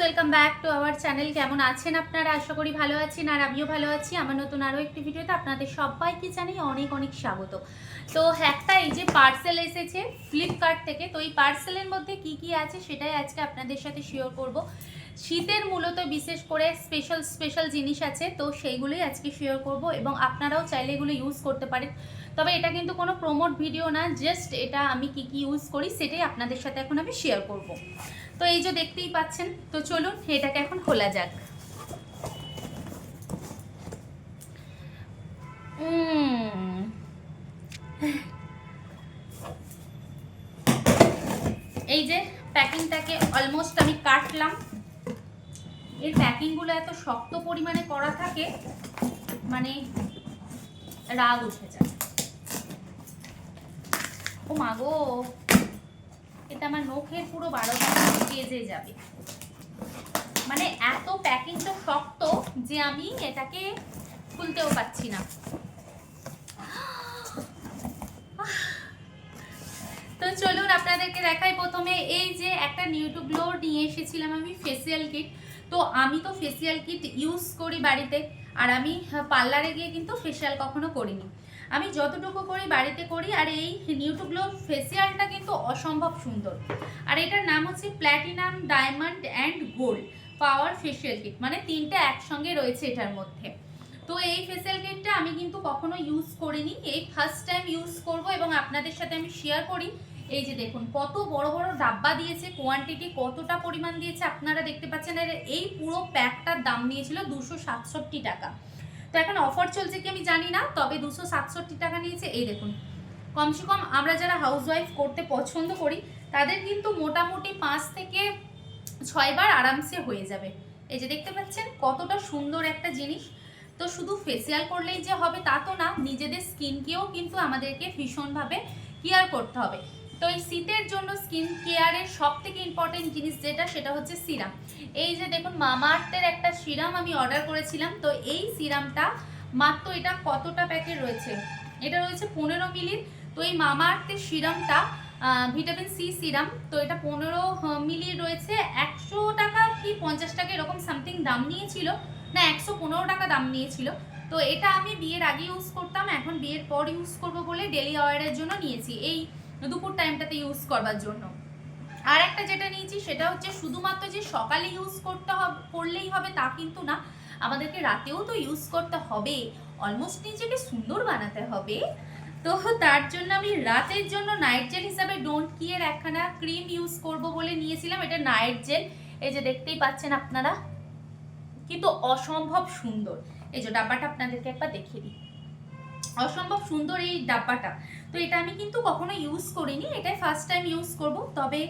Welcome back to our channel কেমন আছেন আপনারা? আশা করি ভালো আছেন, আর আমিও ভালো আছি। আমার নতুন আরও একটি ভিডিওতে আপনাদের সবাইকে জানাই অনেক অনেক স্বাগত। তো একটা এই যে পার্সেল এসেছে ফ্লিপকার্ট থেকে, তো এই পার্সেলের মধ্যে কি কি আছে সেটাই আজকে আপনাদের সাথে শেয়ার করব। শীতের মূলত বিশেষ করে স্পেশাল স্পেশাল জিনিস আছে, তো সেইগুলোই আজকে শেয়ার করব এবং আপনারাও চাইলে এগুলো ইউজ করতে পারেন। তবে এটা কিন্তু কোনো প্রমোট ভিডিও না জাস্ট এটা আমি কি কি ইউজ করি সেটাই আপনাদের সাথে এখন আমি শেয়ার করব। তো এই যে দেখতেই পাচ্ছেন, তো চলুন এটাকে এখন খোলা যাক। এই যে প্যাকিংটাকে অলমোস্ট আমি কাটলাম। এর প্যাকিংগুলো এত শক্ত পরিমাণে করা থাকে মানে রাগ উঠে যায়। ও মাগো এটা আমার নখের পুরো বারোটা বেজে যাবে। মানে এত প্যাকিংটা শক্ত যে আমি এটাকে খুলতেও পাচ্ছি না। তো চলুন আপনাদেরকে দেখাই প্রথমে, এই যে একটা নিউটুগ্লো নিয়ে এসেছিলাম আমি ফেসিয়াল কিট তো আমি তো ফেসিয়াল কিট ইউজ করি বাড়িতে, আর আমি পার্লারে গিয়ে কিন্তু ফেসিয়াল কখনো করিনি। আমি যতটুকু করি বাড়িতে করি, আর এই নিউটুগ্লো ফেসিয়ালটা কিন্তু অসম্ভব সুন্দর। আর এটার নাম হচ্ছে platinum diamond and gold power facial kit মানে তিনটে একসঙ্গে রয়েছে এটার মধ্যে। তো এই ফেসিয়াল কিটটা আমি কিন্তু কখনো ইউজ করিনি, এই ফার্স্ট টাইম ইউজ করব এবং আপনাদের সাথে আমি শেয়ার করি। এই যে দেখুন, কত বড় বড় ডাব্বা দিয়েছে কোয়ান্টিটি কতটা পরিমাণ দিয়েছে আপনারা দেখতে পাচ্ছেন আর এই পুরো প্যাকটার দাম নিয়েছিল দুশো সাতষট্টি টাকা। তো এখন অফার চলছে কি আমি জানি না, তবে দুশো সাতষট্টি টাকা নিয়েছে, এই দেখুন। কমসে কম আমরা যারা হাউসওয়াইফ করতে পছন্দ করি, তাদের কিন্তু মোটামুটি পাঁচ থেকে ছয়বার আরামসে হয়ে যাবে। এই যে দেখতে পাচ্ছেন, কতটা সুন্দর একটা জিনিস। তো শুধু ফেসিয়াল করলেই যে হবে তা তো না, নিজেদের স্কিনকেও কিন্তু আমাদেরকে ভীষণভাবে কেয়ার করতে হবে। তো এই শীতের জন্য স্কিন কেয়ারের সব থেকে ইম্পর্টেন্ট জিনিস যেটা, সেটা হচ্ছে সিরাম এই যে দেখুন, মামাআর্থের একটা সিরাম আমি অর্ডার করেছিলাম, তো এই সিরামটা মাত্র এটা কতটা প্যাকেট রয়েছে? এটা রয়েছে পনেরো মিলির তো এই মামাআর্থের সিরামটা ভিটামিন সি সিরাম তো এটা পনেরো মিলি রয়েছে। একশো টাকা কি পঞ্চাশ টাকা এরকম সামথিং দাম নিয়েছিল? না, একশো পনেরো টাকা দাম নিয়েছিল। তো এটা আমি বিয়ের আগে ইউজ করতাম, এখন বিয়ের পর ইউজ করব বলে ডেলি ওয়ারের জন্য নিয়েছি। এই দুপুর টাইমটাতে ইউজ করবার জন্য। আর একটা যেটা নিয়েছি, সেটা হচ্ছে শুধুমাত্র যে সকালে ইউজ করতে হবে, করলেই হবে তা কিন্তু না। আমাদেরকে রাতেও তো ইউজ করতে হবে। অলমোস্ট নিজেকে সুন্দর বানাতে হবে। তো তার জন্য আমি রাতের জন্য নাইট জেল হিসাবে ডোন্ট কিয়ের একখানা ক্রিম ইউজ করব বলে নিয়েছিলাম। এটা নাইট জেল এই যে দেখতেই পাচ্ছেন আপনারা, কিন্তু অসম্ভব সুন্দর। এই যে ডাব্বাটা আপনাদেরকে একবার দেখিয়ে দিই। অসম্ভব সুন্দর এই ডাব্বাটা। তো এটা আমি কিন্তু কখনো ইউজ করিনি, এটাই ফার্স্ট টাইম ইউজ করব। তবে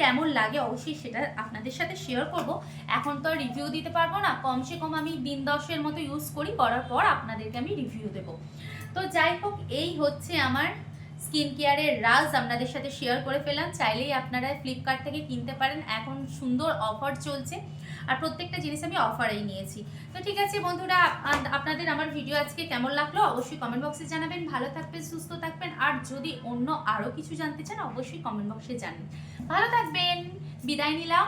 কেমন লাগে অবশ্যই সেটা আপনাদের সাথে শেয়ার করব। এখন তো রিভিউ দিতে পারব না, কমসে কম আমি দিন দশের মতো ইউজ করি, করার পর আপনাদেরকে আমি রিভিউ দেব। তো যাই হোক, এই হচ্ছে আমার স্কিন কেয়ারের রাজ আপনাদের সাথে শেয়ার করে ফেলাম চাইলেই আপনারা ফ্লিপকার্ট থেকে কিনতে পারেন। এখন সুন্দর অফার চলছে আর প্রত্যেকটা জিনিস আমি অফারেই নিয়েছি। তো ঠিক আছে বন্ধুরা আপনাদের আমার ভিডিও আজকে কেমন লাগল অবশ্যই কমেন্ট বক্সে জানাবেন। ভালো থাকবেন, সুস্থ থাকবেন আর যদি অন্য আরও কিছু জানতে চান অবশ্যই কমেন্ট বক্সে জানান ভালো থাকবেন, বিদায় নিলাম।